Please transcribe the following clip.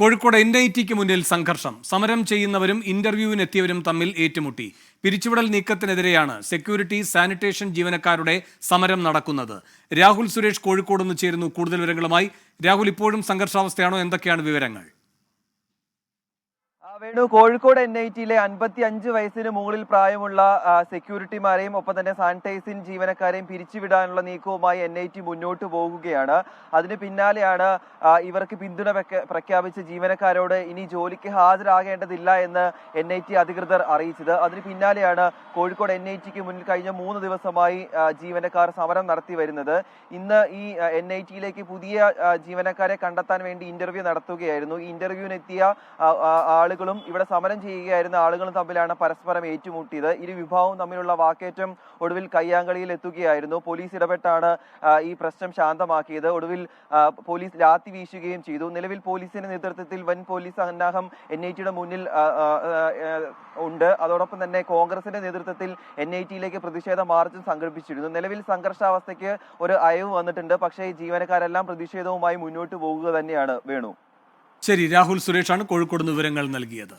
Kozhikode N I tick മുന്നിൽ സംഘർഷം. സമരം ചെയ്യുന്നവരും ഇന്റർവ്യൂവിനെത്തിയവരും തമ്മിൽ ഏറ്റുമുട്ടി. പിരിച്ചുവിടൽ നീക്കത്തിനെതിരെയാണ് സെക്യൂരിറ്റി സാനിറ്റേഷൻ ജീവനക്കാരുടെ സമരം നടക്കുന്നത്. രാഹുൽ സുരേഷ് കോഴിക്കോട് നിന്ന് ചേരുന്നു കൂടുതൽ വിവരങ്ങളുമായി. രാഹുൽ ഇപ്പോഴും സംഘർഷാവസ്ഥയാണോ? എന്തൊക്കെയാണ് വിവരങ്ങൾ? വേണു കോഴിക്കോട് എൻ ഐ ടിയിലെ അൻപത്തി അഞ്ച് വയസ്സിന് മുകളിൽ പ്രായമുള്ള സെക്യൂരിറ്റിമാരെയും ഒപ്പം തന്നെ സാനിറ്റൈസിംഗ് ജീവനക്കാരെയും പിരിച്ചുവിടാനുള്ള നീക്കവുമായി എൻ ഐ ടി മുന്നോട്ട് പോകുകയാണ്. അതിന് പിന്നാലെയാണ് ഇവർക്ക് പിന്തുണ പ്രഖ്യാപിച്ച ജീവനക്കാരോട് ഇനി ജോലിക്ക് ഹാജരാകേണ്ടതില്ല എന്ന് എൻ ഐ ടി അധികൃതർ അറിയിച്ചത്. അതിന് പിന്നാലെയാണ് കോഴിക്കോട് എൻ ഐ ടിക്ക് മുന്നിൽ കഴിഞ്ഞ മൂന്ന് ദിവസമായി ജീവനക്കാർ സമരം നടത്തി വരുന്നത്. ഇന്ന് ഈ എൻ ഐ ടിയിലേക്ക് പുതിയ ജീവനക്കാരെ കണ്ടെത്താൻ വേണ്ടി ഇന്റർവ്യൂ നടത്തുകയായിരുന്നു. ഇന്റർവ്യൂവിനെത്തിയ ആ, ആളുകളും ഇവിടെ സമരം ചെയ്യുകയായിരുന്ന ആളുകളും തമ്മിലാണ് പരസ്പരം ഏറ്റുമുട്ടിയത്. ഇരു വിഭാഗവും തമ്മിലുള്ള വാക്കേറ്റം ഒടുവിൽ കയ്യാങ്കളിയിൽ എത്തുകയായിരുന്നു. പോലീസ് ഇടപെട്ടാണ് ഈ പ്രശ്നം ശാന്തമാക്കിയത്. ഒടുവിൽ പോലീസ് ലാത്തി വീശുകയും ചെയ്തു. നിലവിൽ പോലീസിന്റെ നേതൃത്വത്തിൽ വൻ പോലീസ് സന്നാഹം എൻ ഐ ടിയുടെ മുന്നിൽ ഉണ്ട്. അതോടൊപ്പം തന്നെ കോൺഗ്രസിന്റെ നേതൃത്വത്തിൽ എൻ ഐ ടിയിലേക്ക് പ്രതിഷേധ മാർച്ചും സംഘടിപ്പിച്ചിരുന്നു. നിലവിൽ സംഘർഷാവസ്ഥയ്ക്ക് ഒരു അയവ് വന്നിട്ടുണ്ട്. പക്ഷേ ജീവനക്കാരെല്ലാം പ്രതിഷേധവുമായി മുന്നോട്ട് പോകുക തന്നെയാണ് വേണു. ശരി രാഹുൽ സുരേഷാണ് കോഴിക്കോട് വിവരങ്ങൾ നൽകിയത്.